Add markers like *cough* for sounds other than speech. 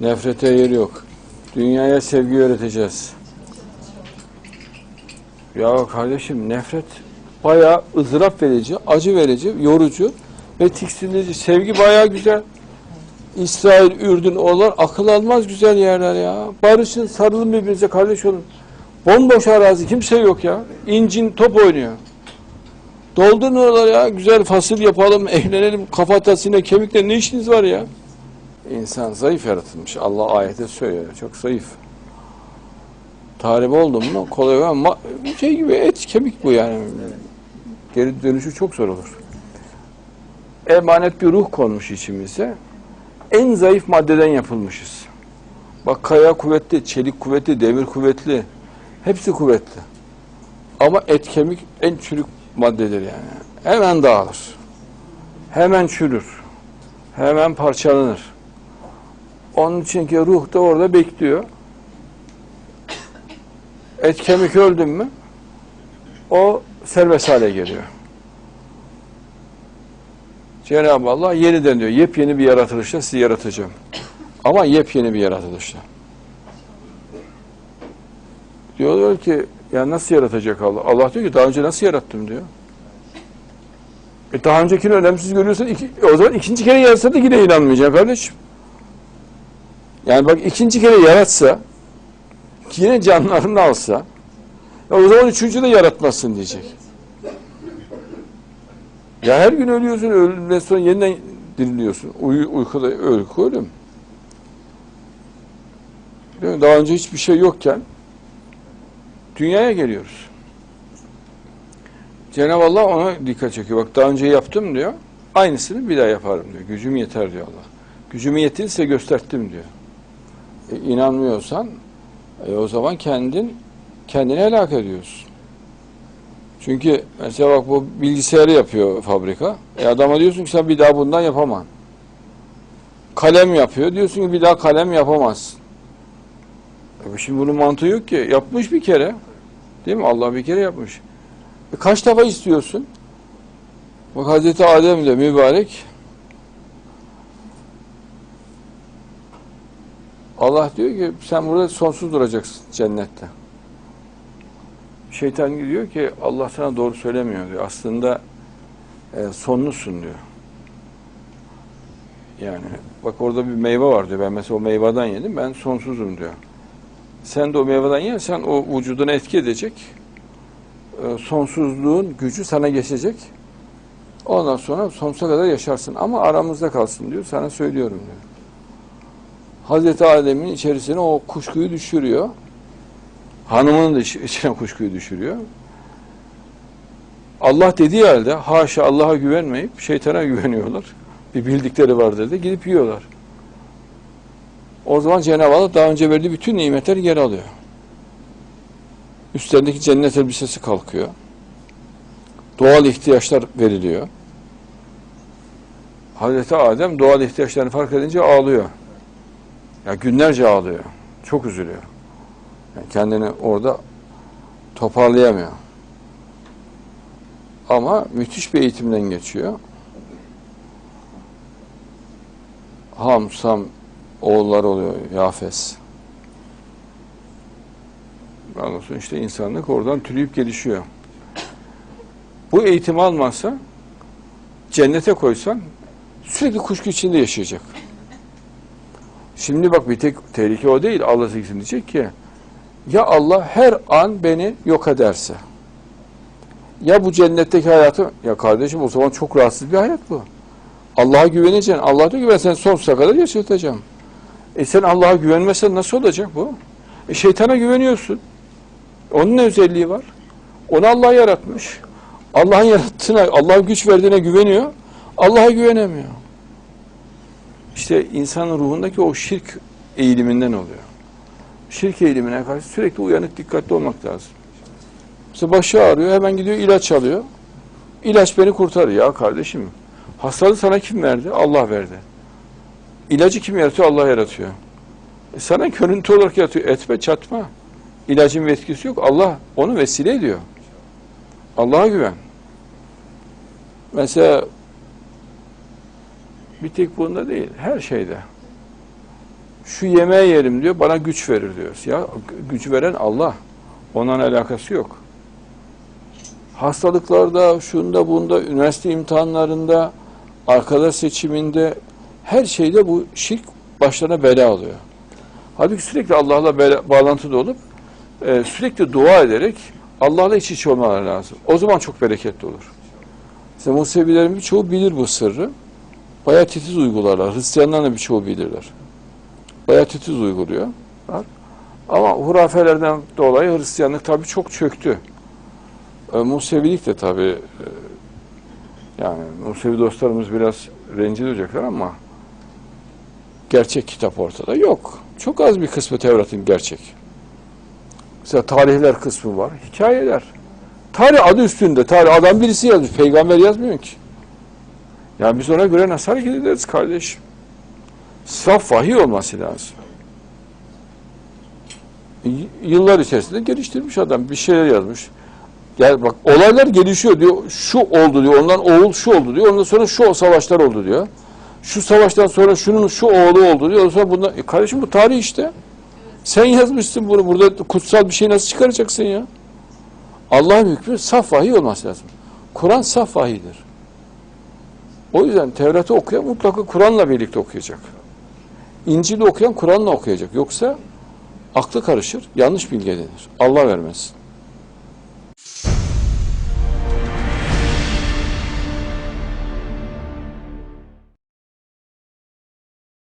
Nefrete yer yok. Dünyaya sevgi öğreteceğiz. Ya kardeşim nefret bayağı ızdırap verici, acı verici, yorucu ve tiksindirici. Sevgi bayağı güzel. İsrail, Ürdün, oralar akıl almaz güzel yerler ya. Barışın, sarılın birbirinize kardeş olun. Bomboş arazi, kimse yok ya. İncin top oynuyor. Doldurun oraları ya. Güzel fasıl yapalım, *laughs* evlenelim. Kafatasıyla, kemikle ne işiniz var ya? İnsan zayıf yaratılmış. Allah ayette söylüyor. Çok zayıf. Tarif oldum mu kolay ama şey gibi et kemik bu yani. Geri dönüşü çok zor olur. Emanet bir ruh konmuş içimize. En zayıf maddeden yapılmışız. Bak kaya kuvvetli, çelik kuvvetli, demir kuvvetli. Hepsi kuvvetli. Ama et kemik en çürük maddedir yani. Hemen dağılır. Hemen çürür. Hemen parçalanır. Onun için ki ruh da orada bekliyor. Et kemik öldün mü o serbest hale geliyor. Cenab-ı Allah yeniden diyor. Yepyeni bir yaratılışla sizi yaratacağım. Ama yepyeni bir yaratılışla. Diyorlar ki ya nasıl yaratacak Allah? Allah diyor ki daha önce nasıl yarattım diyor. E daha öncekini önemsiz görüyorsan iki, o zaman ikinci kere yaratsa da yine inanmayacaksın kardeşim. Yani bak ikinci kere yaratsa yine canlarını alsa ya o zaman üçüncü de yaratmasın diyecek. Ya her gün ölüyorsun, öldükten sonra yeniden diriliyorsun. Uy uykuda uyku ölüm. Değil mi? Daha önce hiçbir şey yokken dünyaya geliyoruz. Cenab-ı Allah ona dikkat çekiyor. Bak daha önce yaptım diyor. Aynısını bir daha yaparım diyor. Gücüm yeter diyor Allah. Gücüm yetinse gösterttim diyor. E, inanmıyorsan e, o zaman kendin kendini helak ediyorsun. Çünkü mesela bak bu bilgisayarı yapıyor fabrika. E adama diyorsun ki sen bir daha bundan yapamam. Kalem yapıyor. Diyorsun ki bir daha kalem yapamazsın. E şimdi bunun mantığı yok ki. Yapmış bir kere. Değil mi? Allah bir kere yapmış. E kaç defa istiyorsun? Bak Hazreti Adem de mübarek Allah diyor ki sen burada sonsuz duracaksın cennette. Şeytan diyor ki Allah sana doğru söylemiyor diyor. Aslında e, sonlusun diyor. Yani bak orada bir meyve var diyor. Ben mesela o meyveden yedim. Ben sonsuzum diyor. Sen de o meyveden yersen o vücuduna etki edecek. E, sonsuzluğun gücü sana geçecek. Ondan sonra sonsuza kadar yaşarsın. Ama aramızda kalsın diyor. Sana söylüyorum diyor. Hazreti Adem'in içerisine o kuşkuyu düşürüyor. Hanımının da içine kuşkuyu düşürüyor. Allah dediği halde haşa Allah'a güvenmeyip şeytana güveniyorlar. Bir bildikleri var dedi. Gidip yiyorlar. O zaman Cenab-ı Allah daha önce verdiği bütün nimetleri geri alıyor. Üstlerindeki cennet elbisesi kalkıyor. Doğal ihtiyaçlar veriliyor. Hazreti Adem doğal ihtiyaçlarını fark edince ağlıyor. Ya günlerce ağlıyor. Çok üzülüyor. Yani kendini orada toparlayamıyor. Ama müthiş bir eğitimden geçiyor. Ham, Sam oğullar oluyor. Yafes. Sonra işte insanlık oradan türüyüp gelişiyor. Bu eğitim almazsa cennete koysan sürekli kuşku içinde yaşayacak. Şimdi bak bir tek tehlike o değil. Allah seksin diyecek ki ya Allah her an beni yok ederse ya bu cennetteki hayatı ya kardeşim o zaman çok rahatsız bir hayat bu. Allah'a güveneceksin. Allah diyor ki ben seni sonsuza kadar yaşatacağım. E sen Allah'a güvenmezsen nasıl olacak bu? E şeytana güveniyorsun. Onun ne özelliği var? Onu Allah yaratmış. Allah'ın yarattığına, Allah'a güç verdiğine güveniyor. Allah'a güvenemiyor. İşte insanın ruhundaki o şirk eğiliminden oluyor. Şirk eğilimine karşı sürekli uyanık, dikkatli olmak lazım. İşte başı ağrıyor, hemen gidiyor ilaç alıyor. İlaç beni kurtarıyor ya kardeşim. Hastalığı sana kim verdi? Allah verdi. İlacı kim yaratıyor? Allah yaratıyor. E sana görüntü olarak yaratıyor. Etme, çatma. İlacın bir etkisi yok. Allah onu vesile ediyor. Allah'a güven. Mesela bir tek bunda değil, her şeyde. Şu yemeği yerim diyor, bana güç verir diyoruz. Ya güç veren Allah. Ondan alakası yok. Hastalıklarda, şunda bunda, üniversite imtihanlarında, arkadaş seçiminde, her şeyde bu şirk başlarına bela alıyor. Halbuki sürekli Allah'la bağlantıda olup, e, sürekli dua ederek Allah'la iç içe olmaları lazım. O zaman çok bereketli olur. İşte Musevilerin birçoğu bilir bu sırrı. Bayağı titiz uygularlar. Hristiyanların da birçoğu bilirler. Bayağı titiz uyguluyor. Bak. Ama hurafelerden dolayı Hristiyanlık tabii çok çöktü. E, Musevilik de tabii e, yani Musevi dostlarımız biraz rencide olacaklar ama gerçek kitap ortada yok. Çok az bir kısmı Tevrat'ın gerçek. Mesela tarihler kısmı var, hikayeler. Tarih adı üstünde. Tarih adam birisi yazmış. Peygamber yazmıyor ki. Yani biz ona göre nasıl hareket ederiz kardeşim? Saf vahiy olması lazım. Yıllar içerisinde geliştirmiş adam. Bir şeyler yazmış. Yani bak olaylar gelişiyor diyor. Şu oldu diyor. Ondan oğul şu oldu diyor. Ondan sonra şu savaşlar oldu diyor. Şu savaştan sonra şunun şu oğlu oldu diyor. Ondan sonra bundan, E kardeşim bu tarih işte. Sen yazmışsın bunu. Burada kutsal bir şey nasıl çıkaracaksın ya? Allah'ın hükmü saf vahiy olması lazım. Kur'an saf vahiydir. O yüzden Tevrat'ı okuyan mutlaka Kur'an'la birlikte okuyacak. İncil'i okuyan Kur'an'la okuyacak. Yoksa aklı karışır, yanlış bilgi edinir. Allah vermesin.